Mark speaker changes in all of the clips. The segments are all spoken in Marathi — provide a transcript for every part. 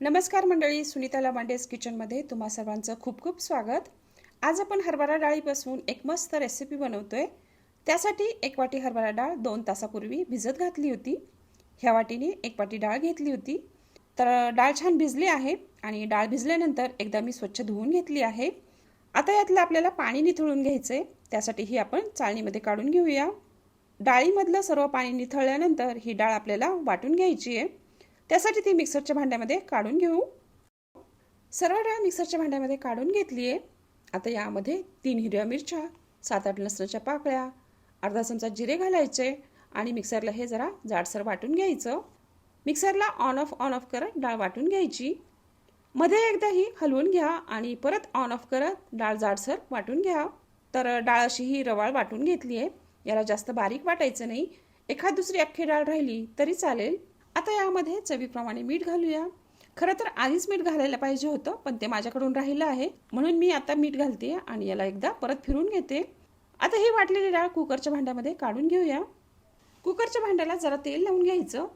Speaker 1: नमस्कार मंडळी सुनीताला मांडेस किचनमध्ये तुम्हा सर्वांचं खूप खूप स्वागत. आज आपण हरभरा डाळीपासून एक मस्त रेसिपी बनवतोय. त्यासाठी एक वाटी हरभरा डाळ दोन तासापूर्वी भिजत घातली होती. ह्या वाटीने एक वाटी डाळ घेतली होती. तर डाळ छान भिजली आहे आणि डाळ भिजल्यानंतर एकदा मी स्वच्छ धुवून घेतली आहे. आता यातलं आपल्याला पाणी निथळून घ्यायचं आहे त्यासाठी ही आपण चाळणीमध्ये काढून घेऊया. डाळीमधलं सर्व पाणी निथळल्यानंतर ही डाळ आपल्याला वाटून घ्यायची आहे. त्यासाठी ती मिक्सरच्या भांड्यामध्ये काढून घेऊ. सर्व डाळ मिक्सरच्या भांड्यामध्ये काढून घेतली आहे आता यामध्ये तीन हिरव्या मिरच्या सात आठ लसणाच्या पाकळ्या अर्धा चमचा जिरे घालायचे आणि मिक्सरला हे जरा जाडसर वाटून घ्यायचं. मिक्सरला ऑन ऑफ ऑन ऑफ करत डाळ वाटून घ्यायची. मध्ये एकदा ही हलवून घ्या आणि परत ऑन ऑफ करत डाळ जाडसर वाटून घ्या. तर डाळ अशी ही रवाळ वाटून घेतली आहे याला जास्त बारीक वाटायचं नाही. एखाद दुसरी अख्खी डाळ राहिली तरी चालेल. आता यामध्ये चवीप्रमाणे मीठ घालूया. खरं तर आधीच मीठ घालायला पाहिजे होतं पण ते माझ्याकडून राहिलं आहे. म्हणून मी आता मीठ घालते आणि याला एकदा परत फिरून घेते. आता ही वाटलेली डाळ कुकरच्या भांड्यामध्ये काढून घेऊया. कुकरच्या भांड्याला जरा तेल लावून घ्यायचं.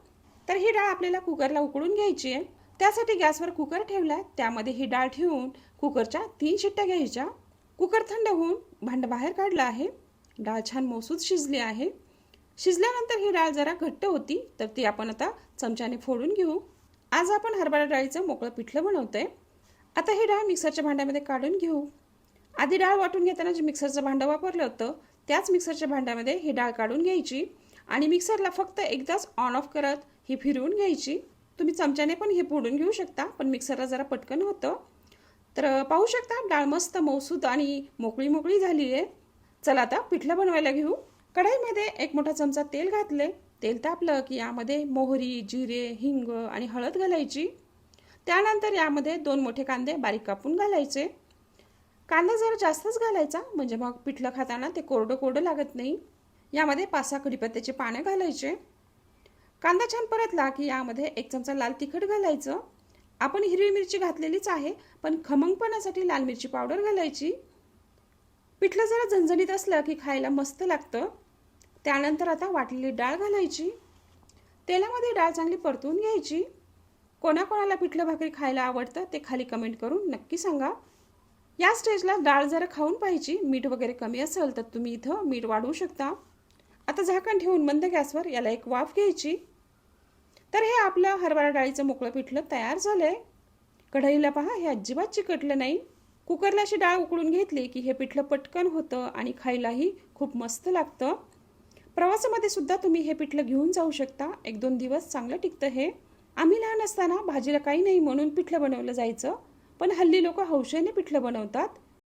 Speaker 1: तर ही डाळ आपल्याला कुकरला उकळून घ्यायची आहे. त्यासाठी गॅसवर कुकर ठेवला त्यामध्ये ही डाळ ठेवून कुकरच्या तीन शिट्ट्या घ्यायच्या. कुकर थंड होऊन भांडं बाहेर काढलं आहे. डाळ छान मौसूद शिजली आहे. शिजल्यानंतर ही डाळ जरा घट्ट होती तर ती आपण आता चमच्याने फोडून घेऊ. आज आपण हरभरा डाळीचं मोकळं पिठलं बनवतोय. आता ही डाळ मिक्सरच्या भांड्यामध्ये काढून घेऊ. आधी डाळ वाटून घेताना जे मिक्सरचं भांडं वापरलं होतं त्याच मिक्सरच्या भांड्यामध्ये ही डाळ काढून घ्यायची आणि मिक्सरला फक्त एकदाच ऑन ऑफ करत ही फिरवून घ्यायची. तुम्ही चमच्याने पण हे फोडून घेऊ शकता पण मिक्सरला जरा पटकन होतं. तर पाहू शकता डाळ मस्त मौसूद आणि मोकळी मोकळी झाली आहे चला आता पिठलं बनवायला घेऊ. कढईमध्ये एक मोठा चमचा तेल घातले. तेल तापलं की यामध्ये मोहरी जिरे हिंग आणि हळद घालायची. त्यानंतर यामध्ये दोन मोठे कांदे बारीक कापून घालायचे. कांदा जरा जास्तच घालायचा म्हणजे मग पिठलं खाताना ते कोरडं कोरडं लागत नाही. यामध्ये पाच सहा कढीपत्त्याचे पानं घालायचे. कांदा छान परतला की यामध्ये एक चमचा लाल तिखट घालायचं. आपण हिरवी मिरची घातलेलीच आहे पण खमंगपणासाठी लाल मिरची पावडर घालायची. पिठलं जरा झणझणीत असलं की खायला मस्त लागतं. त्यानंतर आता वाटलेली डाळ घालायची. तेलामध्ये डाळ चांगली परतून घ्यायची. कोणाकोणाला पिठलं भाकरी खायला आवडतं ते खाली कमेंट करून नक्की सांगा. या स्टेजला डाळ जरा खाऊन पाहिजे मीठ वगैरे कमी असेल तर तुम्ही इथं मीठ वाढवू शकता. आता झाकण ठेवून मंद गॅसवर याला एक वाफ घ्यायची. तर हे आपलं हरभरा डाळीचं मोकळं पिठलं तयार झालं आहे कढईला पहा हे अजिबात चिकटलं नाही. कुकरला अशी डाळ उकळून घेतली की हे पिठलं पटकन होतं आणि खायलाही खूप मस्त लागतं. प्रवासामध्ये सुद्धा तुम्ही हे पिठलं घेऊन जाऊ शकता. एक दोन दिवस चांगलं टिकतं हे. आम्ही लहान असताना भाजीला काही नाही म्हणून पिठलं बनवलं जायचं. पण हल्ली लोक हौशेने पिठलं बनवतात.